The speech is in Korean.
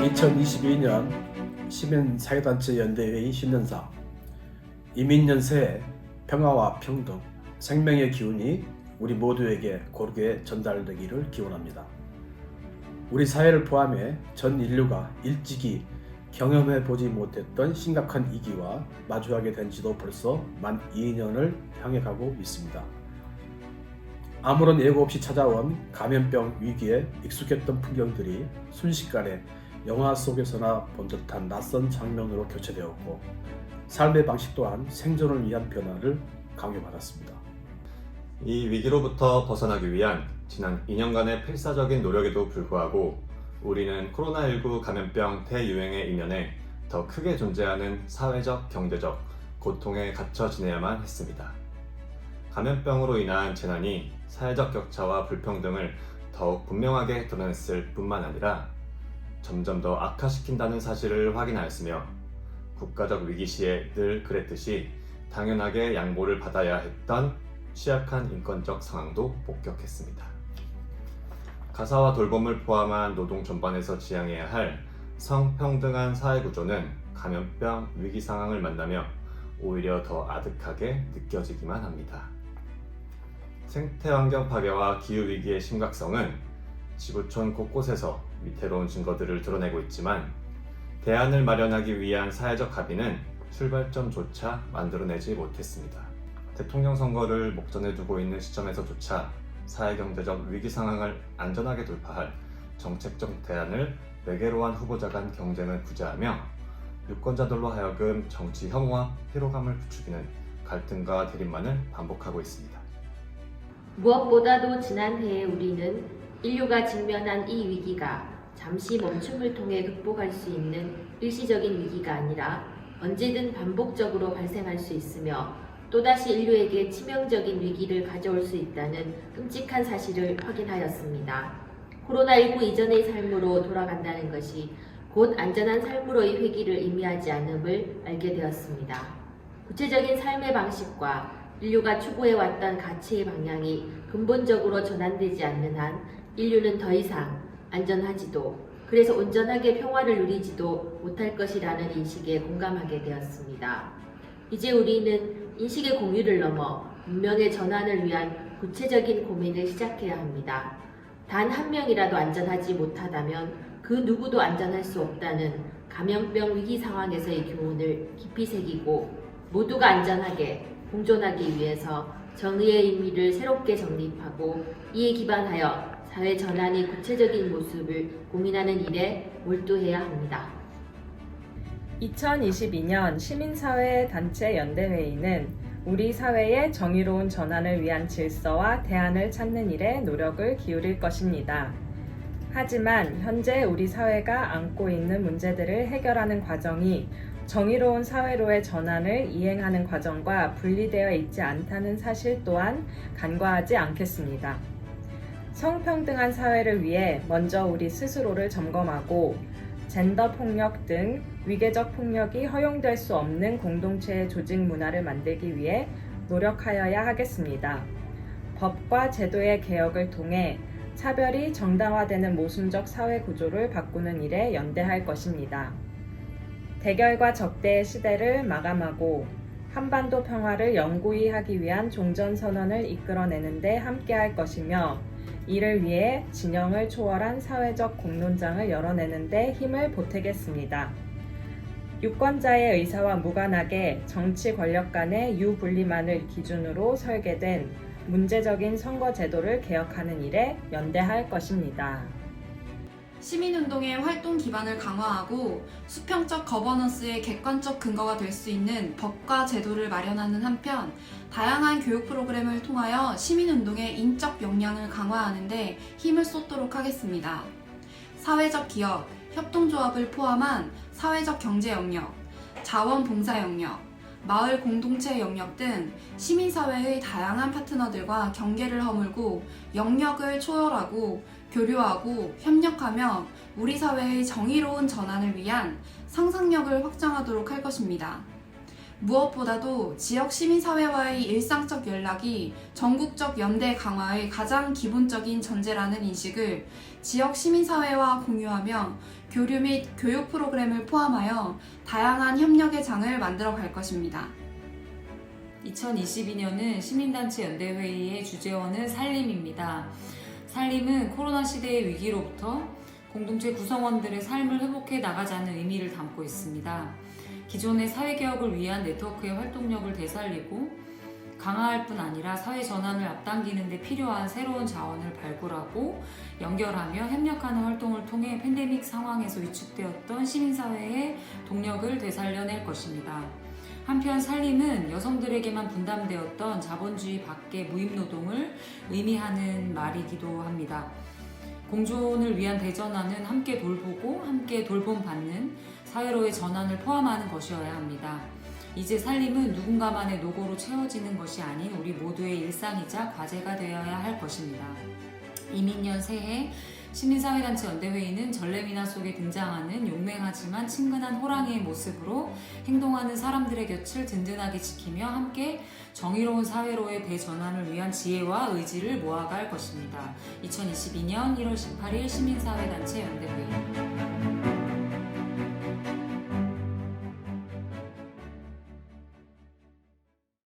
2022년 시민사회단체 연대회의 신년사 이민연세의 평화와 평등, 생명의 기운이 우리 모두에게 고르게 전달되기를 기원합니다. 우리 사회를 포함해 전 인류가 일찍이 경험해 보지 못했던 심각한 위기와 마주하게 된 지도 벌써 만 2년을 향해 가고 있습니다. 아무런 예고 없이 찾아온 감염병 위기에 익숙했던 풍경들이 순식간에 영화 속에서나 본 듯한 낯선 장면으로 교체되었고 삶의 방식 또한 생존을 위한 변화를 강요받았습니다. 이 위기로부터 벗어나기 위한 지난 2년간의 필사적인 노력에도 불구하고 우리는 코로나19 감염병 대유행의 이면에 더 크게 존재하는 사회적, 경제적 고통에 갇혀 지내야만 했습니다. 감염병으로 인한 재난이 사회적 격차와 불평등을 더욱 분명하게 드러냈을 뿐만 아니라 점점 더 악화시킨다는 사실을 확인하였으며 국가적 위기 시에 늘 그랬듯이 당연하게 양보를 받아야 했던 취약한 인권적 상황도 목격했습니다. 가사와 돌봄을 포함한 노동 전반에서 지향해야 할 성평등한 사회 구조는 감염병 위기 상황을 만나며 오히려 더 아득하게 느껴지기만 합니다. 생태 환경 파괴와 기후 위기의 심각성은 지구촌 곳곳에서 위태로운 증거들을 드러내고 있지만 대안을 마련하기 위한 사회적 합의는 출발점조차 만들어내지 못했습니다. 대통령 선거를 목전에 두고 있는 시점에서조차 사회경제적 위기 상황을 안전하게 돌파할 정책적 대안을 매개로 한 후보자 간 경쟁을 구제하며 유권자들로 하여금 정치 혐오와 피로감을 부추기는 갈등과 대립만을 반복하고 있습니다. 무엇보다도 지난해에 우리는 인류가 직면한 이 위기가 잠시 멈춤을 통해 극복할 수 있는 일시적인 위기가 아니라 언제든 반복적으로 발생할 수 있으며 또다시 인류에게 치명적인 위기를 가져올 수 있다는 끔찍한 사실을 확인하였습니다. 코로나19 이전의 삶으로 돌아간다는 것이 곧 안전한 삶으로의 회귀를 의미하지 않음을 알게 되었습니다. 구체적인 삶의 방식과 인류가 추구해왔던 가치의 방향이 근본적으로 전환되지 않는 한 인류는 더 이상 안전하지도 그래서 온전하게 평화를 누리지도 못할 것이라는 인식에 공감하게 되었습니다. 이제 우리는 인식의 공유를 넘어 문명의 전환을 위한 구체적인 고민을 시작해야 합니다. 단 한 명이라도 안전하지 못하다면 그 누구도 안전할 수 없다는 감염병 위기 상황에서의 교훈을 깊이 새기고 모두가 안전하게 공존하기 위해서 정의의 의미를 새롭게 정립하고 이에 기반하여 사회 전환의 구체적인 모습을 고민하는 일에 몰두해야 합니다. 2022년 시민사회 단체 연대회의는 우리 사회의 정의로운 전환을 위한 질서와 대안을 찾는 일에 노력을 기울일 것입니다. 하지만 현재 우리 사회가 안고 있는 문제들을 해결하는 과정이 정의로운 사회로의 전환을 이행하는 과정과 분리되어 있지 않다는 사실 또한 간과하지 않겠습니다. 성평등한 사회를 위해 먼저 우리 스스로를 점검하고 젠더 폭력 등 위계적 폭력이 허용될 수 없는 공동체의 조직 문화를 만들기 위해 노력하여야 하겠습니다. 법과 제도의 개혁을 통해 차별이 정당화되는 모순적 사회 구조를 바꾸는 일에 연대할 것입니다. 대결과 적대의 시대를 마감하고 한반도 평화를 영구히 하기 위한 종전선언을 이끌어내는데 함께할 것이며 이를 위해 진영을 초월한 사회적 공론장을 열어내는데 힘을 보태겠습니다. 유권자의 의사와 무관하게 정치 권력 간의 유분리만을 기준으로 설계된 문제적인 선거 제도를 개혁하는 일에 연대할 것입니다. 시민운동의 활동 기반을 강화하고 수평적 거버넌스의 객관적 근거가 될 수 있는 법과 제도를 마련하는 한편 다양한 교육 프로그램을 통하여 시민운동의 인적 역량을 강화하는 데 힘을 쏟도록 하겠습니다. 사회적 기업, 협동조합을 포함한 사회적 경제 영역, 자원봉사 영역, 마을 공동체 영역 등 시민사회의 다양한 파트너들과 경계를 허물고 영역을 초월하고 교류하고 협력하며 우리 사회의 정의로운 전환을 위한 상상력을 확장하도록 할 것입니다. 무엇보다도 지역 시민사회와의 일상적 연락이 전국적 연대 강화의 가장 기본적인 전제라는 인식을 지역 시민사회와 공유하며 교류 및 교육 프로그램을 포함하여 다양한 협력의 장을 만들어 갈 것입니다. 2022년은 시민단체 연대회의의 주재원은 살림입니다. 살림은 코로나 시대의 위기로부터 공동체 구성원들의 삶을 회복해 나가자는 의미를 담고 있습니다. 기존의 사회개혁을 위한 네트워크의 활동력을 되살리고 강화할 뿐 아니라 사회 전환을 앞당기는 데 필요한 새로운 자원을 발굴하고 연결하며 협력하는 활동을 통해 팬데믹 상황에서 위축되었던 시민사회의 동력을 되살려낼 것입니다. 한편 살림은 여성들에게만 분담되었던 자본주의 밖의 무임노동을 의미하는 말이기도 합니다. 공존을 위한 대전환은 함께 돌보고 함께 돌봄받는 사회로의 전환을 포함하는 것이어야 합니다. 이제 살림은 누군가만의 노고로 채워지는 것이 아닌 우리 모두의 일상이자 과제가 되어야 할 것입니다. 이민년 새해 시민사회단체 연대회의는 전래미나 속에 등장하는 용맹하지만 친근한 호랑이의 모습으로 행동하는 사람들의 곁을 든든하게 지키며 함께 정의로운 사회로의 대전환을 위한 지혜와 의지를 모아갈 것입니다. 2022년 1월 18일 시민사회단체 연대회의